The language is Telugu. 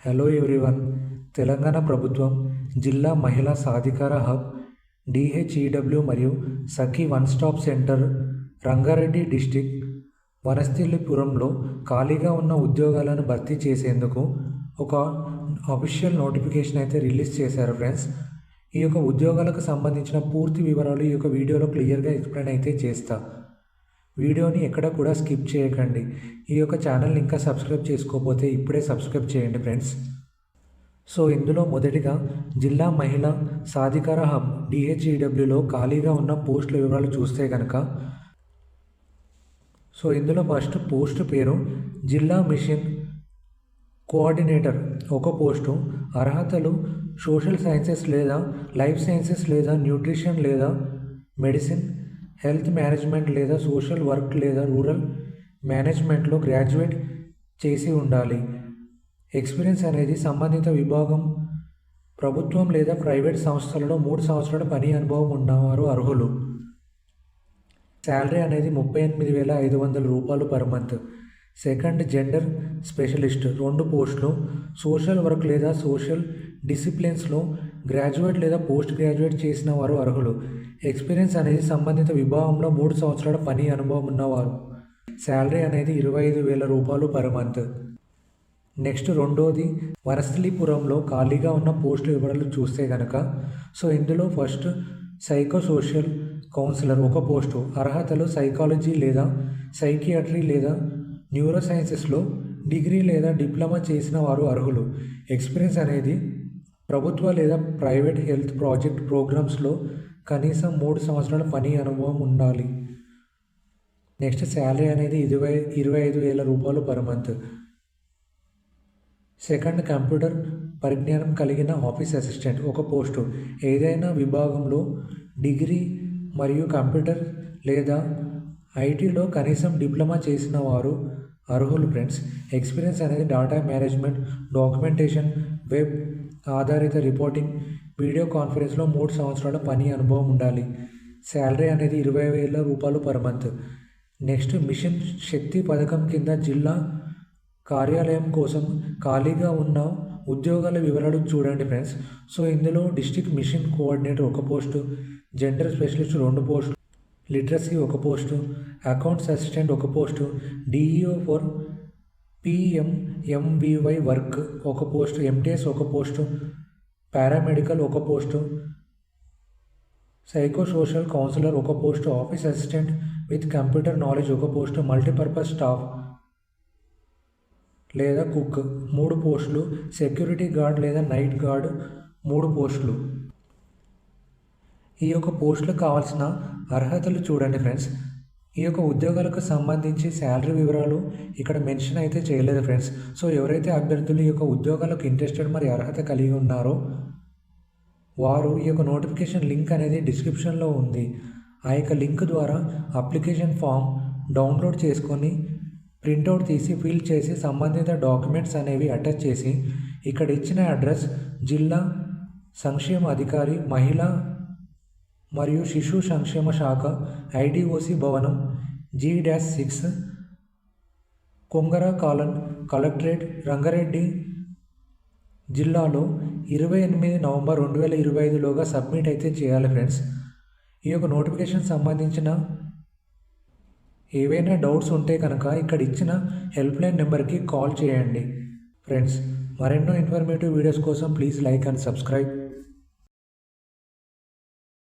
హలో ఎవ్రీవన్ తెలంగాణ ప్రభుత్వం జిల్లా మహిళా సాధికార హబ్ డిహెచ్ఈడబ్ల్యూ మరియు Sakhi one stop centre Rangareddy district వనస్థలిపురంలో ఖాళీగా ఉన్న ఉద్యోగాలను భర్తీ చేసేందుకు ఒక అఫీషియల్ నోటిఫికేషన్ అయితే రిలీజ్ చేశారు ఫ్రెండ్స్ ఈ యొక్క ఉద్యోగాలకు సంబంధించిన పూర్తి వివరాలు ఈ యొక్క వీడియోలో క్లియర్గా ఎక్స్ప్లెయిన్ అయితే చేస్తా. వీడియోని ఎక్కడ కూడా స్కిప్ చేయకండి. ఈ యొక్క ఛానల్ ఇంకా సబ్స్క్రైబ్ చేసుకోకపోతే ఇప్పుడే సబ్స్క్రైబ్ చేయండి ఫ్రెండ్స్. సో ఇందులో మొదటిగా జిల్లా మహిళా సాధికార హబ్ డిహెచ్ఈడబ్ల్యూలో ఖాళీగా ఉన్న పోస్టుల వివరాలు చూస్తే కనుక సో ఇందులో ఫస్ట్ పోస్ట్ పేరు జిల్లా మిషన్ కోఆర్డినేటర్. ఒక పోస్టు అర్హతలు సోషల్ సైన్సెస్ లేదా లైఫ్ సైన్సెస్ లేదా న్యూట్రిషన్ లేదా మెడిసిన్ హెల్త్ మేనేజ్మెంట్ లేదా సోషల్ వర్క్ లేదా రూరల్ మేనేజ్మెంట్లో గ్రాడ్యుయేట్ చేసి ఉండాలి. ఎక్స్పీరియన్స్ అనేది సంబంధిత విభాగం ప్రభుత్వం లేదా ప్రైవేట్ సంస్థలలో మూడు సంవత్సరాల పని అనుభవం ఉన్నవారు అర్హులు. శాలరీ అనేది ముప్పై ఎనిమిది వేల ఐదు వందల రూపాయలు per month. Second gender specialist రెండు పోస్టులు సోషల్ వర్క్ లేదా సోషల్ డిసిప్లిన్స్లో గ్రాడ్యుయేట్ లేదా పోస్ట్ గ్రాడ్యుయేట్ చేసిన వారు అర్హులు. ఎక్స్పీరియన్స్ అనేది సంబంధిత విభాగంలో మూడు సంవత్సరాల పని అనుభవం ఉన్నవారు. శాలరీ అనేది ఇరవై ఐదు వేల రూపాయలు పర్ మంత్. నెక్స్ట్ రెండోది వరసలీపురంలో ఖాళీగా ఉన్న పోస్టుల వివరాలు చూస్తే కనుక సో ఇందులో ఫస్ట్ సైకో సోషల్ కౌన్సిలర్ ఒక పోస్టు. అర్హతలు సైకాలజీ లేదా సైకియాట్రీ లేదా న్యూరో సైన్సెస్లో డిగ్రీ లేదా డిప్లొమా చేసిన వారు అర్హులు. ఎక్స్పీరియన్స్ అనేది ప్రభుత్వ లేదా ప్రైవేట్ హెల్త్ ప్రాజెక్ట్ ప్రోగ్రామ్స్లో కనీసం మూడు సంవత్సరాల పని అనుభవం ఉండాలి. నెక్స్ట్ శాలరీ అనేది ఇరవై ఇరవై ఐదు వేల రూపాయలు పర్ మంత్. సెకండ్ కంప్యూటర్ పరిజ్ఞానం కలిగిన ఆఫీస్ అసిస్టెంట్ ఒక పోస్టు. ఏదైనా విభాగంలో డిగ్రీ మరియు కంప్యూటర్ లేదా ఐటీలో కనీసం డిప్లొమా చేసిన వారు అర్హులు ఫ్రెండ్స్. ఎక్స్పీరియన్స్ అనేది డేటా మేనేజ్మెంట్ డాక్యుమెంటేషన్ వెబ్ ఆధారిత రిపోర్టింగ్ వీడియో కాన్ఫరెన్స్లో మూడు సంవత్సరాల పని అనుభవం ఉండాలి. శాలరీ అనేది ఇరవై వేల రూపాయలు per month. Next mission Shakti పథకం కింద జిల్లా కార్యాలయం కోసం ఖాళీగా ఉన్న ఉద్యోగాల వివరాలు చూడండి ఫ్రెండ్స్. సో ఇందులో డిస్టిక్ మిషన్ కోఆర్డినేటర్ ఒక పోస్టు జెండర్ స్పెషలిస్ట్ రెండు పోస్టు లిటరసీ ఒక పోస్టు అకౌంట్స్ అసిస్టెంట్ ఒక post DEO for PMMVY work ఒక పోస్టు ఎంటీఎస్ ఒక పోస్టు పారామెడికల్ ఒక పోస్టు సైకో సోషల్ కౌన్సిలర్ ఒక post office assistant with computer knowledge ఒక పోస్టు మల్టీపర్పస్ స్టాఫ్ లేదా కుక్ మూడు పోస్టులు సెక్యూరిటీ గార్డ్ లేదా నైట్ గార్డ్ మూడు పోస్టులు ఈ యొక్క పోస్టులకు కావాల్సిన అర్హతలు చూడండి ఫ్రెండ్స్ ఈ యొక్క ఉద్యోగాలకు సంబంధించి శాలరీ వివరాలు ఇక్కడ మెన్షన్ అయితే చేయలేదు ఫ్రెండ్స్. సో ఎవరైతే అభ్యర్థులు ఈ యొక్క ఉద్యోగాలకు ఇంట్రెస్టెడ్ మరి అర్హత కలిగి ఉన్నారో వారు ఈ యొక్క నోటిఫికేషన్ లింక్ అనేది డిస్క్రిప్షన్లో ఉంది. ఆ యొక్క లింక్ ద్వారా అప్లికేషన్ ఫామ్ డౌన్లోడ్ చేసుకొని ప్రింట్అవుట్ తీసి ఫిల్ చేసి సంబంధిత డాక్యుమెంట్స్ అనేవి అటాచ్ చేసి ఇక్కడ ఇచ్చిన అడ్రస్ జిల్లా సంక్షేమ అధికారి మహిళా మరియు శిశు సంక్షేమ శాఖ ఐడిఓసి భవనం G dash six Kongara Kalan collectorate Rangareddy జిల్లాలో ఇరవై ఎనిమిది నవంబర్ రెండు వేల ఇరవై ఐదులోగా సబ్మిట్ అయితే చేయాలి ఫ్రెండ్స్. ఈ యొక్క నోటిఫికేషన్ సంబంధించిన ఏవైనా డౌట్స్ ఉంటే కనుక ఇక్కడ ఇచ్చిన హెల్ప్లైన్ నెంబర్కి కాల్ చేయండి. ఫ్రెండ్స్ మరెన్నో ఇన్ఫర్మేటివ్ వీడియోస్ కోసం ప్లీజ్ లైక్ అండ్ సబ్స్క్రైబ్.